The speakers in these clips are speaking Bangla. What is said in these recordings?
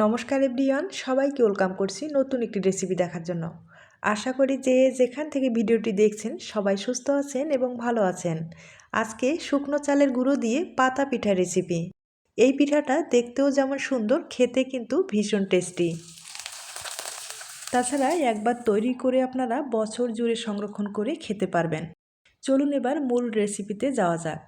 নমস্কার এভরিওয়ান, সবাইকে ওয়েলকাম করছি নতুন একটি রেসিপি দেখার জন্য। আশা করি যে যেখান থেকে ভিডিওটি দেখছেন সবাই সুস্থ আছেন এবং ভালো আছেন। আজকে শুকনো চালের গুঁড়ো দিয়ে পাতা পিঠা রেসিপি। এই পিঠাটা দেখতেও যেমন সুন্দর, খেতে কিন্তু ভীষণ টেস্টি তাছাড়া একবার তৈরি করে আপনারা বছর জুড়ে সংরক্ষণ করে খেতে পারবেন। চলুন এবার মূল রেসিপিতে যাওয়া যাক।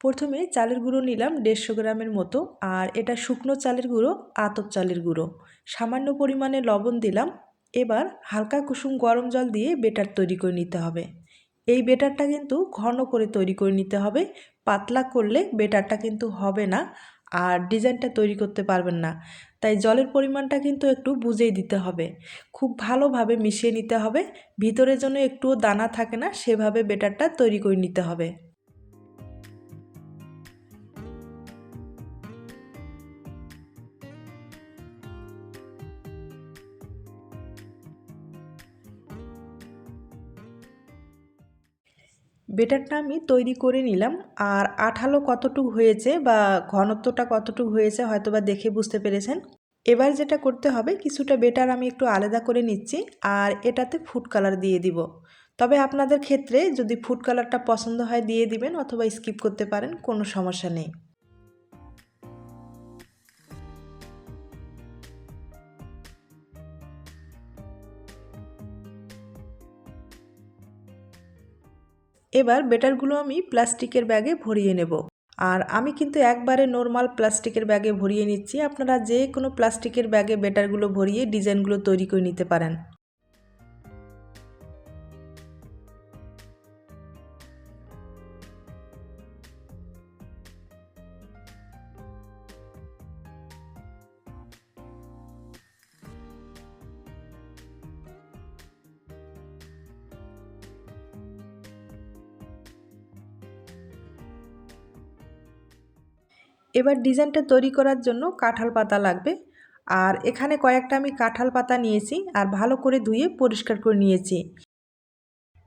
প্রথমে চালের গুঁড়ো নিলাম দেড়শো গ্রামের মতো, আর এটা শুকনো চালের গুঁড়ো, আতপ চালের গুঁড়ো। সামান্য পরিমাণে লবণ দিলাম। এবার হালকা কুসুম গরম জল দিয়ে বেটার তৈরি করে নিতে হবে। এই বেটারটা কিন্তু ঘন করে তৈরি করে নিতে হবে। পাতলা করলে বেটারটা কিন্তু হবে না, আর ডিজাইনটা তৈরি করতে পারবেন না। তাই জলের পরিমাণটা কিন্তু একটু বুঝেই দিতে হবে। খুব ভালোভাবে মিশিয়ে নিতে হবে। ভিতরে যেন একটুও দানা থাকে না, সেভাবে বেটারটা তৈরি করে নিতে হবে। বেটারটা আমি তৈরি করে নিলাম। আর আঠালো কতটুকু হয়েছে বা ঘনত্বটা কতটুকু হয়েছে হয়তো বা দেখে বুঝতে পেরেছেন। এবার যেটা করতে হবে, কিছুটা বেটার আমি একটু আলাদা করে নিচ্ছি আর এটাতে ফুড কালার দিয়ে দিব। তবে আপনাদের ক্ষেত্রে যদি ফুড কালারটা পছন্দ হয় দিয়ে দিবেন অথবা স্কিপ করতে পারেন, কোনো সমস্যা নেই। এবার বেটারগুলো আমি প্লাস্টিকের ব্যাগে ভরিয়ে নেব। আর আমি কিন্তু একবারে নর্মাল প্লাস্টিকের ব্যাগে ভরিয়ে নিচ্ছি। আপনারা যে কোনো প্লাস্টিকের ব্যাগে বেটারগুলো ভরিয়ে ডিজাইনগুলো তৈরি করে নিতে পারেন। এবার ডিজাইনটা তৈরি করার জন্য কাঁঠাল পাতা লাগবে। আর এখানে কয়েকটা আমি কাঁঠাল পাতা নিয়েছি আর ভালো করে ধুয়ে পরিষ্কার করে নিয়েছি।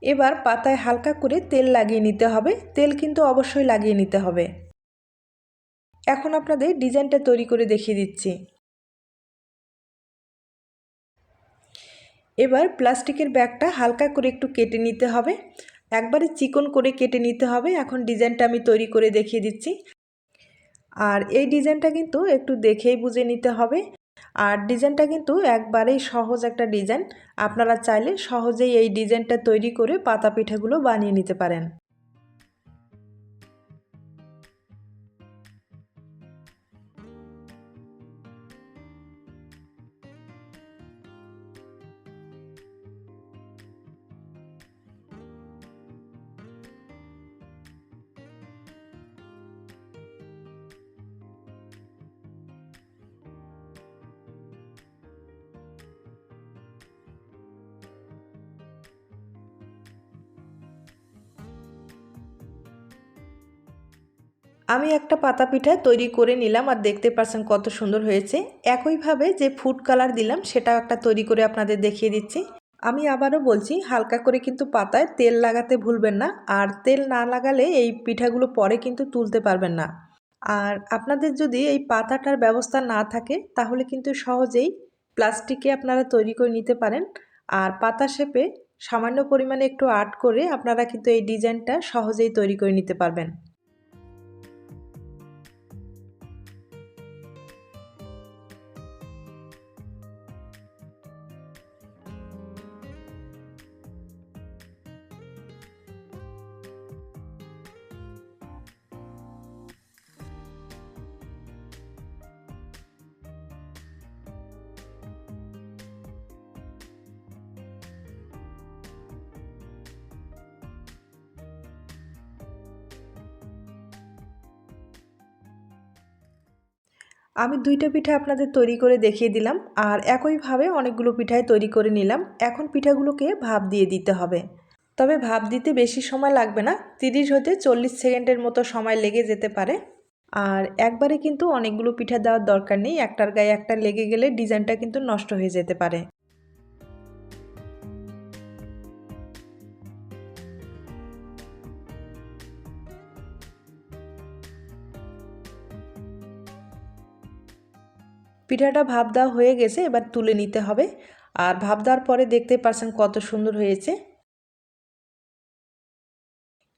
এবার পাতায় হালকা করে তেল লাগিয়ে নিতে হবে। তেল কিন্তু অবশ্যই লাগিয়ে নিতে হবে। এখন আপনাদের ডিজাইনটা তৈরি করে দেখিয়ে দিচ্ছি। এবার প্লাস্টিকের ব্যাগটা হালকা করে একটু কেটে নিতে হবে। একবারে চিকন করে কেটে নিতে হবে। এখন ডিজাইনটা আমি তৈরি করে দেখিয়ে দিচ্ছি। আর এই ডিজাইনটা কিন্তু একটু দেখেই বুঝে নিতে হবে। আর ডিজাইনটা কিন্তু একবারেই সহজ একটা ডিজাইন। আপনারা চাইলে সহজেই এই ডিজাইনটা তৈরি করে পাতা পিঠাগুলো বানিয়ে নিতে পারেন। আমি একটা পাতা পিঠা তৈরি করে নিলাম আর দেখতে পাচ্ছেন কত সুন্দর হয়েছে। একইভাবে যে ফুড কালার দিলাম, সেটাও একটা তৈরি করে আপনাদের দেখিয়ে দিচ্ছি। আমি আবারও বলছি, হালকা করে কিন্তু পাতায় তেল লাগাতে ভুলবেন না আর তেল না লাগালে এই পিঠাগুলো পরে কিন্তু তুলতে পারবেন না। আর আপনাদের যদি এই পাতাটার ব্যবস্থা না থাকে, তাহলে কিন্তু সহজেই প্লাস্টিকে আপনারা তৈরি করে নিতে পারেন। আর পাতা শেপে সামান্য পরিমাণে একটু আর্ট করে আপনারা কিন্তু এই ডিজাইনটা সহজেই তৈরি করে নিতে পারবেন। আমি দুইটা পিঠা আপনাদের তৈরি করে দেখিয়ে দিলাম আর একইভাবে অনেকগুলো পিঠায় তৈরি করে নিলাম। এখন পিঠাগুলোকে ভাপ দিয়ে দিতে হবে। তবে ভাপ দিতে বেশি সময় লাগবে না, তিরিশ হতে চল্লিশ সেকেন্ডের মতো সময় লেগে যেতে পারে। আর একবারে কিন্তু অনেকগুলো পিঠা দেওয়ার দরকার নেই, একটার গায়ে একটা লেগে গেলে ডিজাইনটা কিন্তু নষ্ট হয়ে যেতে পারে। পিঠাটা ভাপ দেওয়া হয়ে গেছে, এবার তুলে নিতে হবে। আর ভাপ দেওয়ার পরে দেখতে পাচ্ছেন কত সুন্দর হয়েছে।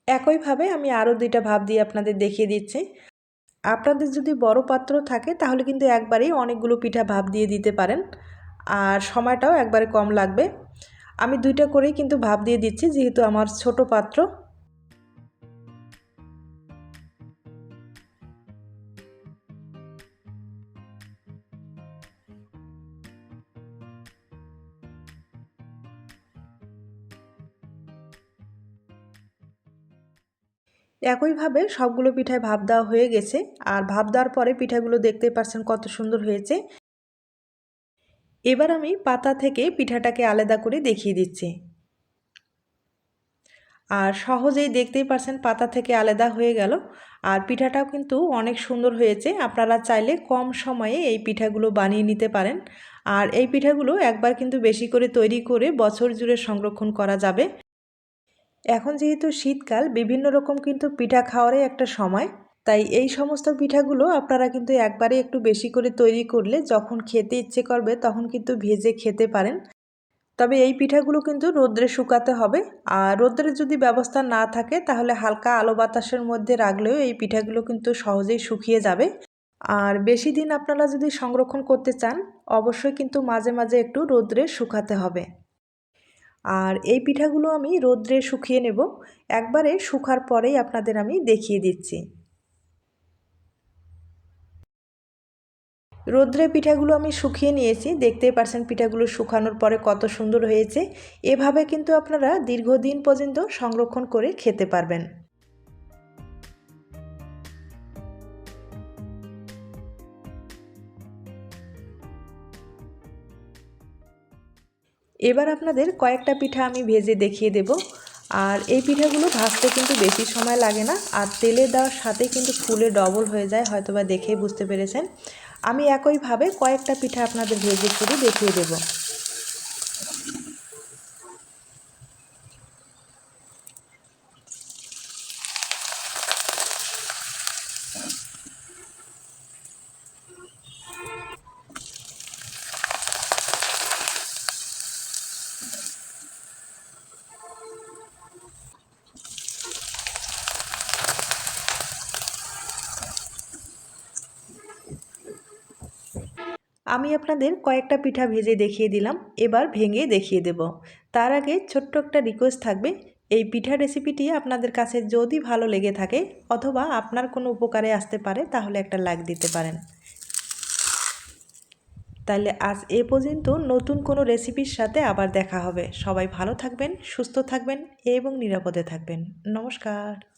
একইভাবে আমি আরও দুইটা ভাব দিয়ে আপনাদের দেখিয়ে দিচ্ছি। আপনাদের যদি বড় পাত্র থাকে, তাহলে কিন্তু একবারেই অনেকগুলো পিঠা ভাব দিয়ে দিতে পারেন। আর সময়টাও একবারে কম লাগবে। আমি দুইটা করেই কিন্তু ভাব দিয়ে দিচ্ছি, যেহেতু আমার ছোট পাত্র। একইভাবে সবগুলো পিঠায় ভাব দেওয়া হয়ে গেছে। আর ভাব দেওয়ার পরে পিঠাগুলো দেখতে পাচ্ছেন কত সুন্দর হয়েছে। এবার আমি পাতা থেকে পিঠাটাকে আলাদা করে দেখিয়ে দিচ্ছি। আর সহজেই দেখতেই পারছেন পাতা থেকে আলাদা হয়ে গেল। আর পিঠাটাও কিন্তু অনেক সুন্দর হয়েছে। আপনারা চাইলে কম সময়ে এই পিঠাগুলো বানিয়ে নিতে পারেন। আর এই পিঠাগুলো একবার কিন্তু বেশি করে তৈরি করে বছর জুড়ে সংরক্ষণ করা যাবে। এখন যেহেতু শীতকাল, বিভিন্ন রকম কিন্তু পিঠা খাওয়ারই একটা সময়। তাই এই সমস্ত পিঠাগুলো আপনারা কিন্তু একবারে একটু বেশি করে তৈরি করলে যখন খেতে ইচ্ছে করবে তখন কিন্তু ভেজে খেতে পারেন। তবে এই পিঠাগুলো কিন্তু রোদ্রে শুকাতে হবে। আর রোদ্রের যদি ব্যবস্থা না থাকে তাহলে হালকা আলো বাতাসের মধ্যে রাখলেও এই পিঠাগুলো কিন্তু সহজেই শুকিয়ে যাবে। আর বেশি দিন আপনারা যদি সংরক্ষণ করতে চান, অবশ্যই কিন্তু মাঝে মাঝে একটু রোদ্রে শুকাতে হবে। আর এই পিঠাগুলো আমি রোদ্রে শুকিয়ে নেব। একবারে শুকার পরেই আপনাদের আমি দেখিয়ে দিচ্ছি। রোদ্রে পিঠাগুলো আমি শুকিয়ে নিয়েছি। দেখতেই পারছেন পিঠাগুলো শুকানোর পরে কত সুন্দর হয়েছে। এভাবে কিন্তু আপনারা দীর্ঘদিন পর্যন্ত সংরক্ষণ করে খেতে পারবেন। এবার আপনাদের কয়েকটা পিঠা আমি ভেজে দেখিয়ে দেব। আর এই পিঠাগুলো ভাজতে কিন্তু বেশি সময় লাগে না, আর তেলে দেওয়ার সাথে কিন্তু ফুলে ডবল হয়ে যায়, হয়তোবা দেখেই বুঝতে পেরেছেন। আমি একইভাবে কয়েকটা পিঠা আপনাদের ভেজে করে দেখিয়ে দেবো। আমি আপনাদের কয়েকটা পিঠা ভেজে দেখিয়ে দিলাম, এবার ভেঙে দেখিয়ে দেব। তার আগে ছোট্ট একটা রিকোয়েস্ট থাকবে, এই পিঠা রেসিপিটি আপনাদের কাছে যদি ভালো লেগে থাকে অথবা আপনার কোনো উপকারে আসতে পারে তাহলে একটা লাইক দিতে পারেন। তাহলে আজ এ পর্যন্ত নতুন কোনো রেসিপির সাথে আবার দেখা হবে। সবাই ভালো থাকবেন, সুস্থ থাকবেন এবং নিরাপদে থাকবেন। নমস্কার।